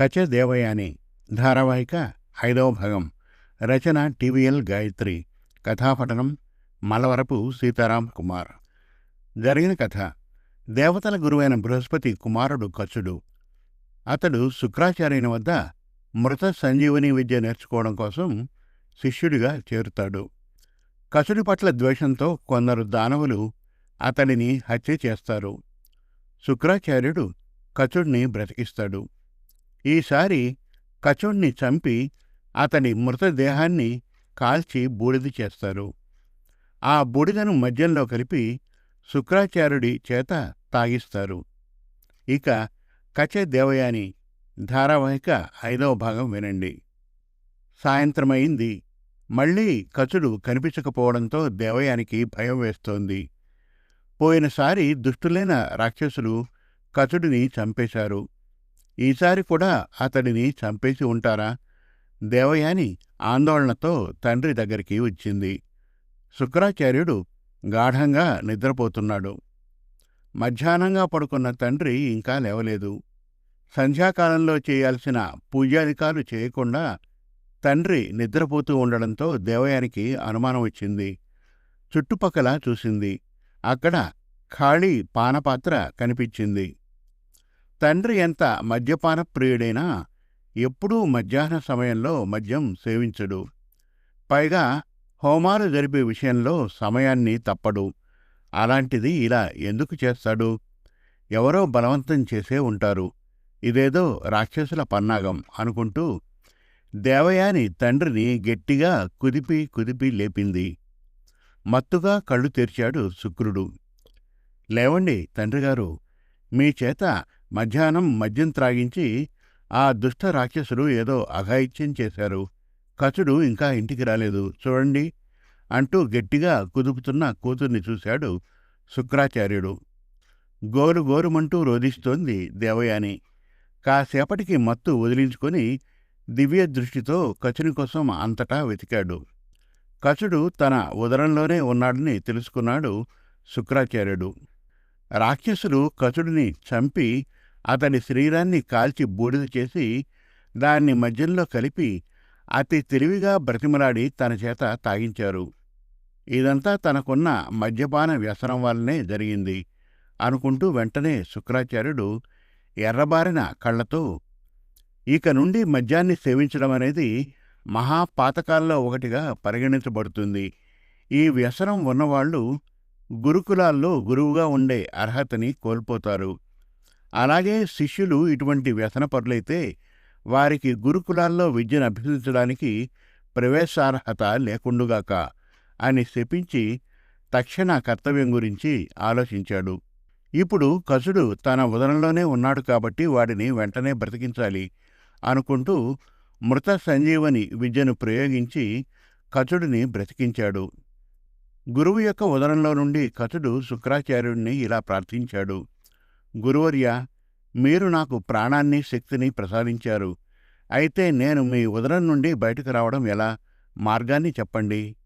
కచ దేవయాని ధారావాహిక ఐదవ భాగం. రచన టీవీఎల్ గాయత్రి. కథాపఠనం మలవరపు సీతారాం కుమార్. జరిగిన కథ. దేవతల గురువైన బృహస్పతి కుమారుడు కచుడు అతడు శుక్రాచార్యుని వద్ద మృత సంజీవని విద్య నేర్చుకోవడం కోసం శిష్యుడిగా చేరుతాడు. కచుడి పట్ల ద్వేషంతో కొందరు దానవులు అతడిని హత్య చేస్తారు. శుక్రాచార్యుడు కచుడిని బ్రతికిస్తాడు. ఈసారి కచుణ్ణి చంపి అతని మృతదేహాన్ని కాల్చి బూడిద చేస్తారు. ఆ బూడిదను మద్యంలో కలిపి శుక్రాచార్యుడి చేత తాగిస్తారు. ఇక కచ దేవయాని ధారావాహిక ఐదవ భాగం వినండి. సాయంత్రమైంది. మళ్ళీ కచుడు కనిపించకపోవడంతో దేవయానికి భయం వేస్తోంది. పోయినసారి దుష్టులైన రాక్షసులు కచుడిని చంపేశారు. ఈసారి కూడా అతడిని చంపేసి ఉంటారా? దేవయాని ఆందోళనతో తండ్రి దగ్గరికి వచ్చింది. శుక్రాచార్యుడు గాఢంగా నిద్రపోతున్నాడు. మధ్యాహ్నంగా పడుకున్న తండ్రి ఇంకా లేవలేదు. సంధ్యాకాలంలో చేయాల్సిన పూజాధికాలు చేయకుండా తండ్రి నిద్రపోతూ ఉండడంతో దేవయానికి అనుమానం వచ్చింది. చుట్టుపక్కల చూసింది. అక్కడ ఖాళీ పానపాత్ర కనిపించింది. తండ్రి ఎంత మద్యపాన ప్రియుడైనా ఎప్పుడూ మధ్యాహ్న సమయంలో మద్యం సేవించడు. పైగా హోమాలు జరిపే విషయంలో సమయాన్ని తప్పడు. అలాంటిది ఇలా ఎందుకు చేస్తాడు? ఎవరో బలవంతం చేసే ఉంటారు. ఇదేదో రాక్షసుల పన్నాగం అనుకుంటూ దేవయాని తండ్రిని గట్టిగా కుదిపి కుదిపి లేపింది. మత్తుగా కళ్ళు తెరిచాడు శుక్రుడు. లేవండి తండ్రిగారు మీ చేత మధ్యాహ్నం మద్యం త్రాగించి ఆ దుష్ట రాక్షసుడు ఏదో అఘాయిత్యం చేశారు. కచుడు ఇంకా ఇంటికి రాలేదు. చూడండి అంటూ గట్టిగా కుదుపుతున్న కూతుర్ని చూశాడు శుక్రాచార్యుడు. గోరు గోరుమంటూ రోధిస్తోంది దేవయాని. కాసేపటికి మత్తు వదిలించుకొని దివ్య దృష్టితో కచుని కోసం అంతటా వెతికాడు. కచుడు తన ఉదరంలోనే ఉన్నాడని తెలుసుకున్నాడు శుక్రాచార్యుడు. రాక్షసులు కచుడిని చంపి అతని శరీరాన్ని కాల్చి బూడిద చేసి దాన్ని మధ్యంలో కలిపి అతి తెలివిగా బ్రతిమలాడి తన చేత తాగించారు. ఇదంతా తనకున్న మద్యపాన వ్యసనం వల్లనే జరిగింది అనుకుంటూ వెంటనే శుక్రాచార్యుడు ఎర్రబారిన కళ్ళతో ఇక నుండి మద్యాన్ని సేవించడం అనేది మహాపాతకాల్లో ఒకటిగా పరిగణించబడుతుంది. ఈ వ్యసనం ఉన్నవాళ్ళు గురుకులాల్లో గురువుగా ఉండే అర్హతని కోల్పోతారు. అలాగే శిష్యులు ఇటువంటి వ్యసనపరులైతే వారికి గురుకులాల్లో విద్యను అభ్యసించడానికి ప్రవేశార్హత లేకుండుగాక అని శపించి తక్షణ కర్తవ్యం గురించి ఆలోచించాడు. ఇప్పుడు కసుడు తన ఉదరంలోనే ఉన్నాడు కాబట్టి వాడిని వెంటనే బ్రతికించాలి అనుకుంటూ మృత సంజీవని విద్యను ప్రయోగించి కచుడిని బ్రతికించాడు. గురువు యొక్క ఉదరంలో నుండి కచుడు శుక్రాచార్యుడిని ఇలా ప్రార్థించాడు. గురువర్య మీరు నాకు ప్రాణాన్ని శక్తిని ప్రసాదించారు. అయితే నేను మీ ఉదరం నుండి బయటకు రావడం ఎలా? మార్గాన్ని చెప్పండి.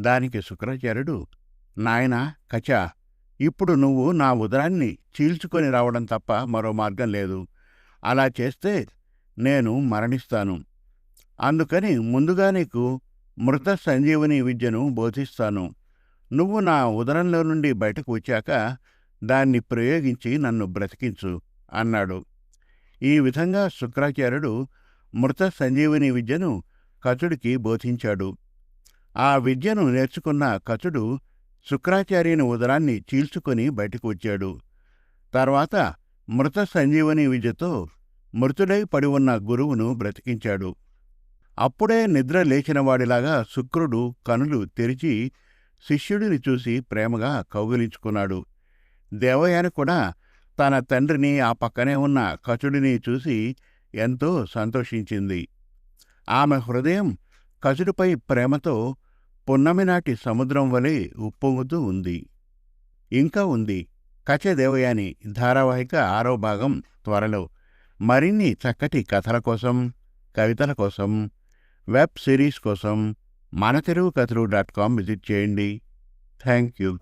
దానికి శుక్రాచార్యుడు నాయన కచ ఇప్పుడు నువ్వు నా ఉదరాన్ని చీల్చుకొని రావడం తప్ప మరో మార్గం లేదు. అలా చేస్తే నేను మరణిస్తాను. అందుకని ముందుగా నీకు మృత సంజీవని విద్యను బోధిస్తాను. నువ్వు నా ఉదరంలో నుండి బయటకు వచ్చాక దాన్ని ప్రయోగించి నన్ను బ్రతికించు అన్నాడు. ఈ విధంగా శుక్రాచార్యుడు మృత సంజీవని విద్యను కచుడికి బోధించాడు. ఆ విద్యను నేర్చుకున్న కచుడు శుక్రాచార్యుని ఉదరాన్ని చీల్చుకొని బయటకు వచ్చాడు. తర్వాత మృత సంజీవని విద్యతో మృతుడై పడి ఉన్న గురువును బ్రతికించాడు. అప్పుడే నిద్ర లేచినవాడిలాగా శుక్రుడు కనులు తెరిచి శిష్యుడిని చూసి ప్రేమగా కౌగిలించుకున్నాడు. దేవయాని కూడా తన తండ్రిని ఆ పక్కనే ఉన్న కచుడిని చూసి ఎంతో సంతోషించింది. ఆమె హృదయం కచుడిపై ప్రేమతో పున్నమినాటి సముద్రం వలె ఉప్పొంగుతూ ఉంది. ఇంకా ఉంది. కచ దేవయాని ధారావాహిక ఆరో భాగం త్వరలో. మరిన్ని చక్కటి కథల కోసం కవితల కోసం వెబ్ సిరీస్ కోసం మన తెలుగు కథలు డాట్ కామ్ విజిట్ చేయండి. Thank you